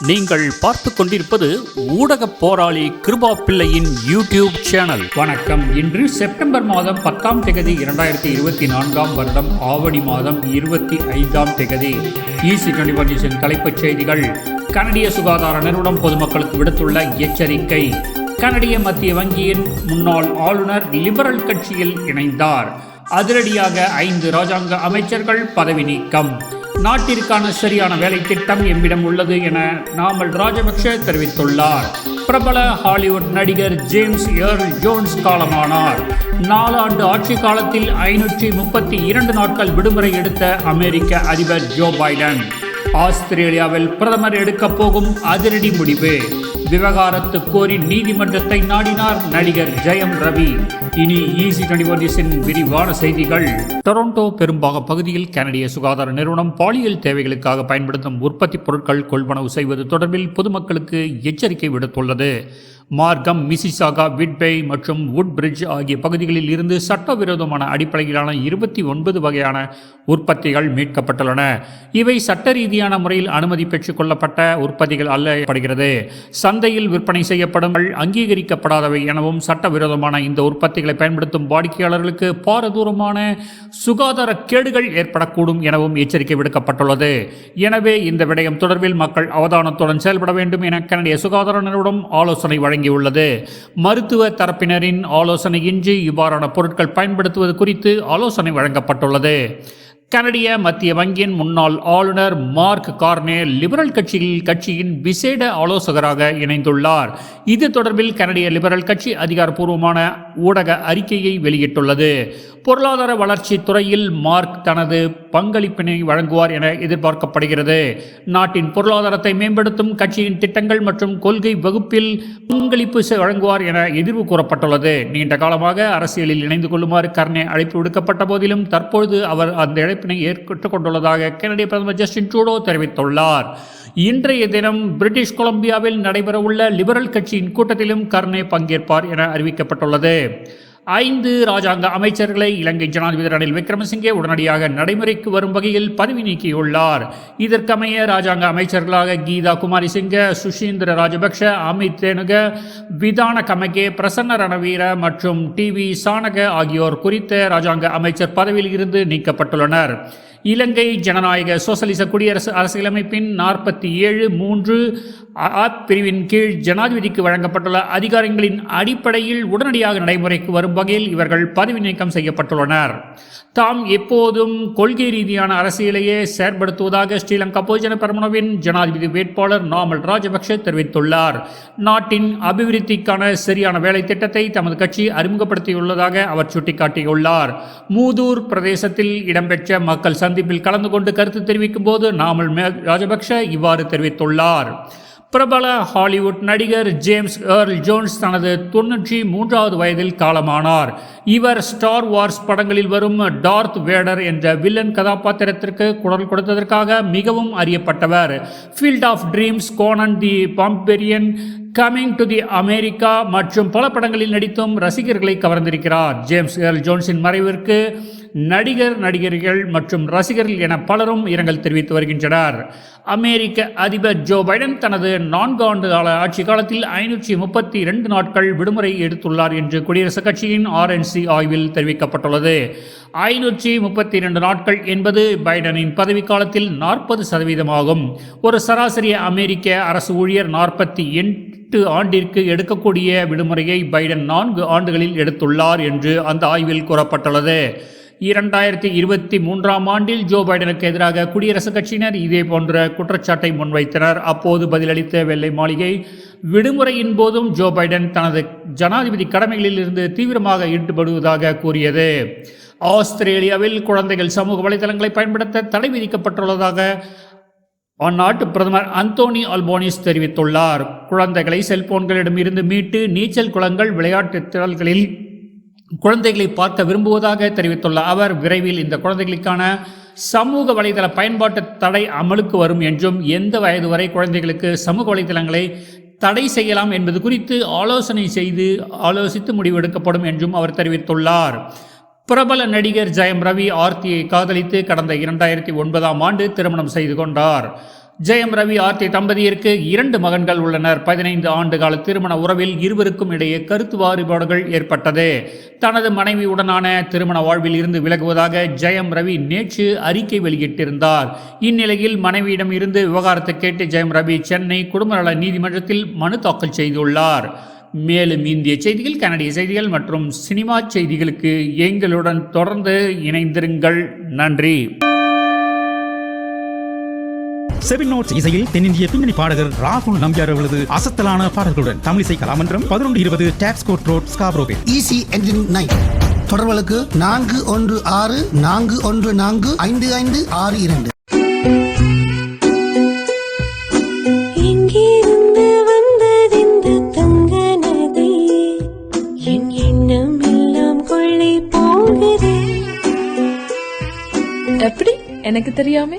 நீங்கள் பார்த்து கொண்டிருப்பது ஊடக போராளி கிருபா பிள்ளையின் யூடியூப் சேனல். வணக்கம். இன்று செப்டம்பர் மாதம் பத்தாம் தேதி இரண்டாயிரத்தி இருபத்தி நான்காம் வருடம் ஆவணி மாதம் இருபத்தி ஐந்தாம் தேதி. ஈசி டுவெண்டி தலைப்புச் செய்திகள். கனடிய சுகாதார நிறுவனம் பொதுமக்களுக்கு விடுத்துள்ள எச்சரிக்கை. கனடிய மத்திய வங்கியின் முன்னாள் ஆளுநர் லிபரல் கட்சியில் இணைந்தார். அதிரடியாக ஐந்து ராஜாங்க அமைச்சர்கள் பதவி நீக்கம். நாட்டிற்கான சரியான வேலை திட்டம் எம்மிடம் உள்ளது என நாமல் ராஜபக்ஷ தெரிவித்துள்ளார். பிரபல ஹாலிவுட் நடிகர் ஜேம்ஸ் ஏர் ஜோன்ஸ் காலமானார். நாலாண்டு ஆட்சி காலத்தில் ஐநூற்றி முப்பத்தி இரண்டு நாட்கள் விடுமுறை எடுத்த அமெரிக்க அதிபர் ஜோ பைடன். ஆஸ்திரேலியாவில் பிரதமர் எடுக்கப் போகும் அதிரடி முடிவு. விவகாரத்து கோரி நீதிமன்றத்தை நாடினார் நடிகர் ஜெயம் ரவி. இனி ஈசி டுவெண்டி விரிவான செய்திகள். டொரண்டோ பெரும்பாக பகுதியில் கனடிய சுகாதார நிறுவனம் பாலியல் தேவைகளுக்காக பயன்படுத்தும் உற்பத்தி பொருட்கள் கொள்வனவு செய்வது தொடர்பில் பொதுமக்களுக்கு எச்சரிக்கை விடுத்துள்ளது. மார்க்கம் மிசிசாகா விட்பே மற்றும் வுட் பிரிட்ஜ் ஆகிய பகுதிகளில் இருந்து சட்டவிரோதமான அடிப்படையிலான இருபத்தி ஒன்பது வகையான உற்பத்திகள் மீட்கப்பட்டுள்ளன. இவை சட்ட ரீதியான முறையில் அனுமதி பெற்றுக்கொள்ளப்பட்ட உற்பத்திகள் அல்லப்படுகிறது சந்தையில் விற்பனை செய்யப்படும் அங்கீகரிக்கப்படாதவை எனவும் சட்டவிரோதமான இந்த உற்பத்திகளை பயன்படுத்தும் வாடிக்கையாளர்களுக்கு பாரதூரமான சுகாதார கேடுகள் ஏற்படக்கூடும் எனவும் எச்சரிக்கை விடுக்கப்பட்டுள்ளது. எனவே இந்த விடயம் தொடர்பில் மக்கள் அவதானத்துடன் செயல்பட வேண்டும் என கனடிய சுகாதார நிறுவனம் ஆலோசனை வழங்கியுள்ளது. மருத்துவ தரப்பினரின் ஆலோசனையின்றி இவ்வாறான பொருட்கள் பயன்படுத்துவது குறித்து ஆலோசனை வழங்கப்பட்டுள்ளது. கனடிய மத்திய வங்கியின் முன்னாள் ஆளுநர் மார்க் கார்னே லிபரல் கட்சியில் கட்சியின் விசேட ஆலோசகராக இணைந்துள்ளார். இது தொடர்பில் கனடிய லிபரல் கட்சி அதிகாரப்பூர்வமான ஊடக அறிக்கையை வெளியிட்டுள்ளது. பொருளாதார வளர்ச்சி துறையில் மார்க் தனது பங்களிப்பினை வழங்குவார் என எதிர்பார்க்கப்படுகிறது. நாட்டின் பொருளாதாரத்தை மேம்படுத்தும் கட்சியின் திட்டங்கள் மற்றும் கொள்கை வகுப்பில் பங்களிப்பு வழங்குவார் என எதிர்வு கூறப்பட்டுள்ளது. நீண்ட காலமாக அரசியலில் இணைந்து கொள்ளுமாறு கர்னே அழைப்பு விடுக்கப்பட்ட போதிலும் தற்பொழுது அவர் அந்த இழப்பினை ஏற்றுக்கொண்டுள்ளதாக கனடிய பிரதமர் ஜஸ்டின் ட்ரூடோ தெரிவித்துள்ளார். இன்றைய தினம் பிரிட்டிஷ் கொலம்பியாவில் நடைபெறவுள்ள லிபரல் கட்சியின் கூட்டத்திலும் கர்னே பங்கேற்பார் என அறிவிக்கப்பட்டுள்ளது. ஐந்து ராஜாங்க அமைச்சர்களை இலங்கை ஜனாதிபதி ரணில் விக்ரமசிங்கே உடனடியாக நடைமுறைக்கு வரும் வகையில் பதவி நீக்கியுள்ளார். இதற்கமைய ராஜாங்க அமைச்சர்களாக கீதா குமாரி சிங்க சுஷீந்திர ராஜபக்ஷ அமித் தேனுக விதான கமகே பிரசன்ன ரணவீர மற்றும் டி வி சானக ஆகியோர் குறித்த ராஜாங்க அமைச்சர் பதவியில் இருந்து நீக்கப்பட்டுள்ளனர். இலங்கை ஜனநாயக சோசலிச குடியரசு அரசியலமைப்பின் நாற்பத்தி ஏழு மூன்று பிரிவின் கீழ் ஜனாதிபதிக்கு வழங்கப்பட்டுள்ள அதிகாரங்களின் அடிப்படையில் உடனடியாக நடைமுறைக்கு வரும் வகையில் இவர்கள் பதவி நீக்கம் செய்யப்பட்டுள்ளனர். தாம் எப்போதும் கொள்கை ரீதியான அரசியலையே செயற்படுத்துவதாக ஸ்ரீலங்கா பொதுஜன பெருமனவின் ஜனாதிபதி வேட்பாளர் நாமல் ராஜபக்ஷ தெரிவித்துள்ளார். நாட்டின் அபிவிருத்திக்கான சரியான வேலை திட்டத்தை தமது கட்சி அறிமுகப்படுத்தியுள்ளதாக அவர் சுட்டிக்காட்டியுள்ளார். மூதூர் பிரதேசத்தில் இடம்பெற்ற மக்கள் சந்திப்பில் கலந்து கொண்டு கருத்து தெரிவிக்கும் போது நாமல் மே- ராஜபக்ஷ இவ்வாறு தெரிவித்துள்ளார். பிரபல ஹாலிவுட் நடிகர் ஜேம்ஸ் ஏர்ல் ஜோன்ஸ் தனது தொன்னூற்றி மூன்றாவது வயதில் காலமானார். இவர் ஸ்டார் வார்ஸ் படங்களில் வரும் டார்த் வேடர் என்ற வில்லன் கதாபாத்திரத்திற்கு குரல் கொடுத்ததற்காக மிகவும் அறியப்பட்டவர். Field of Dreams Conan the Barbarian coming to the America மற்றும் பல படங்களில் நடித்தும் ரசிகர்களை கவர்ந்திருக்கிறார். ஜேம்ஸ் ஏர்ல் ஜோன்ஸின் மறைவிற்கு நடிகர் நடிகர்கள் மற்றும் ரசிகர்கள் என பலரும் இரங்கல் தெரிவித்து வருகின்றனர். அமெரிக்க அதிபர் ஜோ பைடன் தனது நான்கு ஆண்டு கால ஆட்சி காலத்தில் ஐநூற்றி முப்பத்தி இரண்டு நாட்கள் விடுமுறை எடுத்துள்ளார் என்று குடியரசுக் கட்சியின் ஆர்என்சி ஆய்வில் தெரிவிக்கப்பட்டுள்ளது. ஐநூற்றி முப்பத்தி இரண்டு நாட்கள் என்பது பைடனின் பதவிக்காலத்தில் நாற்பது சதவீதமாகும். ஒரு சராசரி அமெரிக்க அரசு ஊழியர் நாற்பத்தி எட்டு ஆண்டிற்கு எடுக்கக்கூடிய விடுமுறையை பைடன் நான்கு ஆண்டுகளில் எடுத்துள்ளார் என்று அந்த ஆய்வில் கூறப்பட்டுள்ளது. இரண்டாயிரத்தி இருபத்தி மூன்றாம் ஆண்டில் ஜோ பைடனுக்கு எதிராக குடியரசுக் கட்சியினர் இதே போன்ற குற்றச்சாட்டை முன்வைத்தனர். அப்போது பதிலளித்த வெள்ளை மாளிகை விடுமுறையின் போதும் ஜோ பைடன் தனது ஜனாதிபதி கடமைகளில் இருந்து தீவிரமாக ஈடுபடுவதாக கூறியது. ஆஸ்திரேலியாவில் குழந்தைகள் சமூக வலைதளங்களை பயன்படுத்த தடை விதிக்கப்பட்டுள்ளதாக அந்நாட்டு பிரதமர் அந்தோனி அல்போனிஸ் தெரிவித்துள்ளார். குழந்தைகளை செல்போன்களிடமிருந்து மீட்டு நீச்சல் குளங்கள் விளையாட்டு திடல்களில் குழந்தைகளை பார்க்க விரும்புவதாக தெரிவித்துள்ள அவர் விரைவில் இந்த குழந்தைகளுக்கான சமூக வலைதள பயன்பாட்டு தடை அமலுக்கு வரும் என்றும் எந்த வயது வரை குழந்தைகளுக்கு சமூக வலைதளங்களை தடை செய்யலாம் என்பது குறித்து ஆலோசனை செய்து ஆலோசித்து முடிவெடுக்கப்படும் என்றும் அவர் தெரிவித்துள்ளார். பிரபல நடிகர் ஜெயம் ரவி ஆர்த்தியை காதலித்து கடந்த இரண்டாயிரத்தி ஒன்பதாம் ஆண்டு திருமணம் செய்து கொண்டார். ஜெயம் ரவி ஆர்த்தி தம்பதியருக்கு இரண்டு மகன்கள் உள்ளனர். பதினைந்து ஆண்டு கால திருமண உறவில் இருவருக்கும் இடையே கருத்து வாறுபாடுகள் ஏற்பட்டது. தனது மனைவியுடனான திருமண வாழ்வில் இருந்து விலகுவதாக ஜெயம் ரவி நேற்று அறிக்கை வெளியிட்டிருந்தார். இந்நிலையில் மனைவியிடம் இருந்து விவகாரத்தை கேட்டு ஜெயம் ரவி சென்னை குடும்ப நல நீதிமன்றத்தில் மனு தாக்கல் செய்துள்ளார். மேலும் இந்திய செய்திகள் கனடிய செய்திகள் மற்றும் சினிமா செய்திகளுக்கு எங்களுடன் தொடர்ந்து இணைந்திருங்கள். நன்றி. செவின் நோட்ஸ் இசையில் தென்னிந்திய பின்னணி பாடகர் ராகுல் நம்பியார் அவர்களது அசத்தலான பாடல்களுடன் தமிழிசை கலாமன்றம் பதினொன்று இருபது டாப்ஸ்கோட் ரோட் ஸ்காப்ரோவில் ஈசி என்ஜின் நைன் தொடர்புகளுக்கு நான்கு ஒன்று ஆறு நான்கு ஒன்று நான்கு ஐந்து ஐந்து ஆறு இரண்டு. எப்படி? எனக்கு தெரியாம.